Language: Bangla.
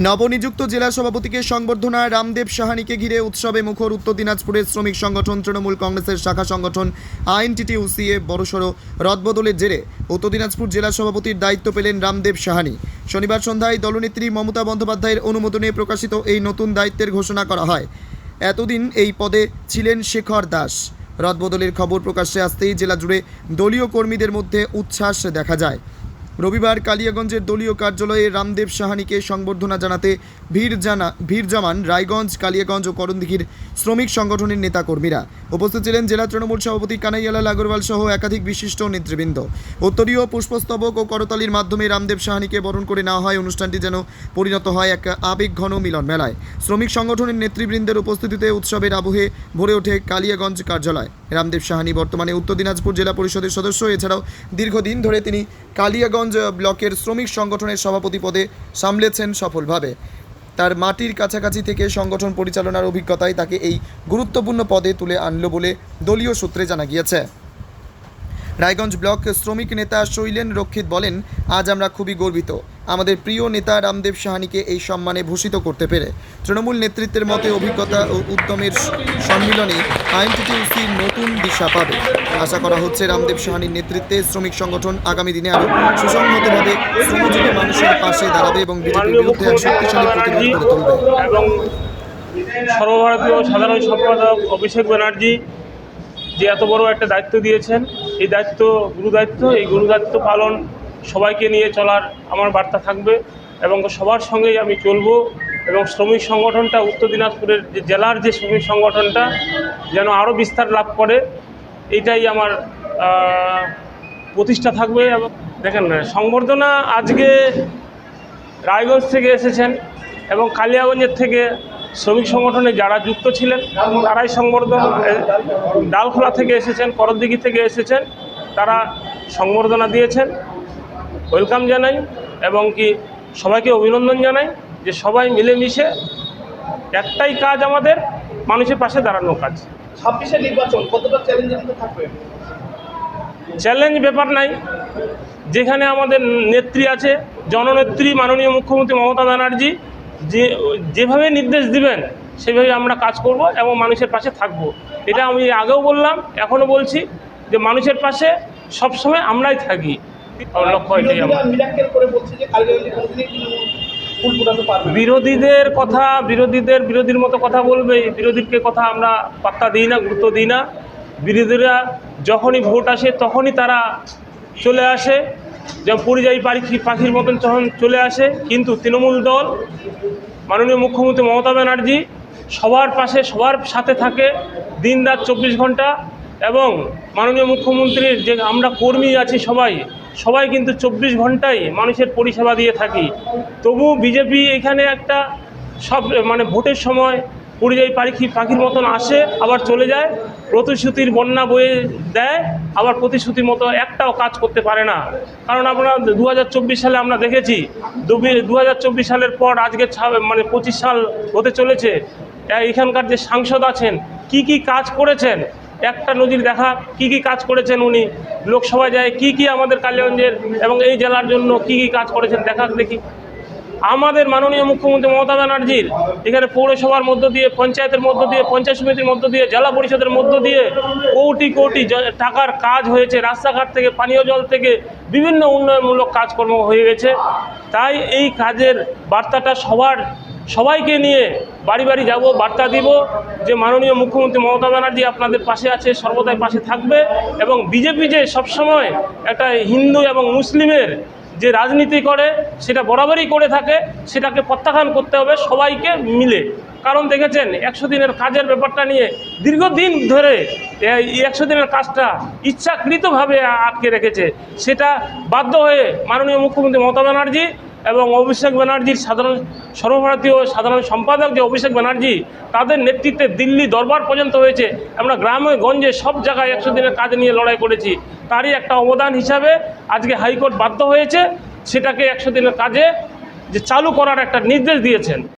নবনিযুক্ত জেলা সভাপতিকে সংবর্ধনা রামদেব সাহানিকে ঘিরে উৎসবে মুখর উত্তর দিনাজপুরের শ্রমিক সংগঠন তৃণমূল কংগ্রেসের শাখা সংগঠন আইএনটিটিউসিএ বড়সড় রদবদলের জেরে উত্তর দিনাজপুর জেলা সভাপতির দায়িত্ব পেলেন রামদেব সাহানি। শনিবার সন্ধ্যায় দলনেত্রী মমতা বন্দ্যোপাধ্যায়ের অনুমোদনে প্রকাশিত এই নতুন দায়িত্বের ঘোষণা করা হয়। এতদিন এই পদে ছিলেন শেখর দাস। রদবদলের খবর প্রকাশ্যে আসতেই জেলা জুড়ে দলীয় কর্মীদের মধ্যে উচ্ছ্বাস দেখা যায়। রবিবার কালিয়াগঞ্জের দলীয় কার্যালয়ে রামদেব সাহানিকে সংবর্ধনা জানাতে ভিড় জানা ভিড় জমান রায়গঞ্জ, কালিয়াগঞ্জ ও করণদিঘির শ্রমিক সংগঠনের নেতাকর্মীরা। উপস্থিত ছিলেন জেলা তৃণমূল সভাপতি কানাইয়ালাল আগরওয়াল সহ একাধিক বিশিষ্ট নেতৃবৃন্দ। উত্তরীয় পুষ্পস্তবক ও করতালির মাধ্যমে রামদেব সাহানিকে বরণ করে নেওয়া হয়। অনুষ্ঠানটি যেন পরিণত হয় এক আবেগঘন মিলন মেলায়। শ্রমিক সংগঠনের নেতৃবৃন্দের উপস্থিতিতে উৎসবের আবহে ভরে ওঠে কালিয়াগঞ্জ কার্যালয়। রামদেব সাহানি বর্তমানে উত্তর দিনাজপুর জেলা পরিষদের সদস্য। এছাড়াও দীর্ঘদিন ধরে তিনি কালিয়াগঞ্জ ব্লকের শ্রমিক সংগঠনের সভাপতি পদে সামলেছেন সফলভাবে। তার মাটির কাছাকাছি থেকে সংগঠন পরিচালনার অভিজ্ঞতায় তাকে এই গুরুত্বপূর্ণ পদে তুলে আনলো বলে দলীয় সূত্রে জানা গিয়েছে। রায়গঞ্জ ব্লক শ্রমিক নেতা শৈলেন রক্ষিত বলেন, আজ আমরা খুবই গর্বিত। আমাদের প্রিয় নেতা রামদেব সাহানিকে এই সম্মানে ভূষিত করতে পেরে। তৃণমূল নেতৃত্বের মতে অভিজ্ঞতা ও উদ্যমের সম্মিলনে আইনটিটিউসি নতুন দিশা পাবে। আশা করা হচ্ছে রামদেব সাহানির নেতৃত্বে শ্রমিক সংগঠন আগামী দিনে আরও সুসংহতভাবে শ্রমজীবী মানুষের পাশে দাঁড়াবে এবং বিজেপির বিরুদ্ধে এক শক্তিশালী প্রতিবাদ গড়ে তুলবে। সর্বভারতীয় সাধারণ সম্পাদক অভিষেক ব্যানার্জি যে এত বড় একটা দায়িত্ব দিয়েছেন, এই দায়িত্ব গুরু দায়িত্ব এই গুরু দায়িত্ব পালন সবাইকে নিয়ে চলার আমার বার্তা থাকবে এবং সবার সঙ্গেই আমি চলবো এবং শ্রমিক সংগঠনটা উত্তর দিনাজপুরের যে জেলার যে শ্রমিক সংগঠনটা যেন আরও বিস্তার লাভ করে এটাই আমার প্রতিষ্ঠা থাকবে এবং দেখেন, সংবর্ধনা আজকে রায়গঞ্জ থেকে এসেছেন এবং কালিয়াগঞ্জের থেকে শ্রমিক সংগঠনে যারা যুক্ত ছিলেন, তারাই সংবর্ধনা ডালখোলা থেকে এসেছেন করদিঘি থেকে এসেছেন, তারা সংবর্ধনা দিয়েছেন। ওয়েলকাম জানাই এবং কি সবাইকে অভিনন্দন জানাই যে সবাই মিলেমিশে একটাই কাজ আমাদের মানুষের পাশে দাঁড়ানো কাজ। ছাব্বিশে নির্বাচন কতটা চ্যালেঞ্জিং থাকবে? চ্যালেঞ্জ ব্যাপার নাই। যেখানে আমাদের নেত্রী আছে জননেত্রী মাননীয় মুখ্যমন্ত্রী মমতা ব্যানার্জি যে যেভাবে নির্দেশ দিবেন সেভাবে আমরা কাজ করব এবং মানুষের পাশে থাকব। এটা আমি আগেও বললাম এখনও বলছি যে মানুষের পাশে সবসময় আমরাই থাকি। বিরোধীদের কথা বিরোধীদের বিরোধীর মতো কথা বলবে বিরোধীকে কথা আমরা পাত্তা দিই না গুরুত্ব দিই না। বিরোধীরা যখনই ভোট আসে তখনই তারা চলে আসে। যেমন পরিযায়ী পাখি পাখির মতন যখন চলে আসে। কিন্তু তৃণমূল দল মাননীয় মুখ্যমন্ত্রী মমতা ব্যানার্জি সবার পাশে সবার সাথে থাকে দিন রাত চব্বিশ ঘণ্টা। এবং মাননীয় মুখ্যমন্ত্রীর যে আমরা কর্মী আছি সবাই সবাই কিন্তু চব্বিশ ঘন্টাই মানুষের পরিষেবা দিয়ে থাকি। তবু বিজেপি এখানে একটা সব মানে ভোটের সময় পরিযায়ী পাখি পাখির মতন আসে, আবার চলে যায়, প্রতিশ্রুতির বন্যা বয়ে দেয়, আবার প্রতিশ্রুতির মতো একটাও কাজ করতে পারে না। কারণ আমরা দু হাজার চব্বিশ সালে আমরা দেখেছি দু হাজার চব্বিশ সালের পর আজকে মানে পঁচিশ সাল হতে চলেছে। এখানকার যে সাংসদ আছেন, কি কি কাজ করেছেন একটা নজির দেখা, কি কি কাজ করেছেন উনি? লোকসভায় যায়, কি কি আমাদের কালিগঞ্জের এবং এই জেলার জন্য কি কি কাজ করেছেন দেখা দেখি। আমাদের মাননীয় মুখ্যমন্ত্রী মমতা ব্যানার্জির এখানে পৌরসভার মধ্য দিয়ে, পঞ্চায়েতের মধ্য দিয়ে, পঞ্চায়েত সমিতির মধ্য দিয়ে, জেলা পরিষদের মধ্য দিয়ে কোটি কোটি টাকার কাজ হয়েছে। রাস্তাঘাট থেকে, পানীয় জল থেকে বিভিন্ন উন্নয়নমূলক কাজকর্ম হয়ে গেছে। তাই এই কাজের বার্তাটা সবার, সবাইকে নিয়ে বাড়ি বাড়ি যাব, বার্তা দিব যে মাননীয় মুখ্যমন্ত্রী মমতা ব্যানার্জি আপনাদের পাশে আছে, সর্বদাই পাশে থাকবে এবং বিজেপি যে সবসময় একটা হিন্দু এবং মুসলিমের যে রাজনীতি করে, সেটা বরাবরই করে থাকে, সেটাকে প্রত্যাখ্যান করতে হবে সবাইকে মিলে। কারণ দেখেছেন, একশো দিনের কাজের ব্যাপারটা নিয়ে দীর্ঘদিন ধরে একশো দিনের কাজটা ইচ্ছাকৃতভাবে আটকে রেখেছে। সেটা বাধ্য হয়ে মাননীয় মুখ্যমন্ত্রী মমতা ব্যানার্জি এবং অভিষেক ব্যানার্জির সাধারণ সর্বভারতীয় সাধারণ সম্পাদক যে অভিষেক ব্যানার্জি, তাদের নেতৃত্বে দিল্লি দরবার পর্যন্ত হয়েছে। আমরা গ্রামে, গঞ্জে সব জায়গায় একশো দিনের কাজ নিয়ে লড়াই করেছি। তারই একটা অবদান হিসাবে আজকে হাইকোর্ট বাধ্য হয়েছে। সেটাকে একশো দিনের কাজে যে চালু করার একটা নির্দেশ দিয়েছেন।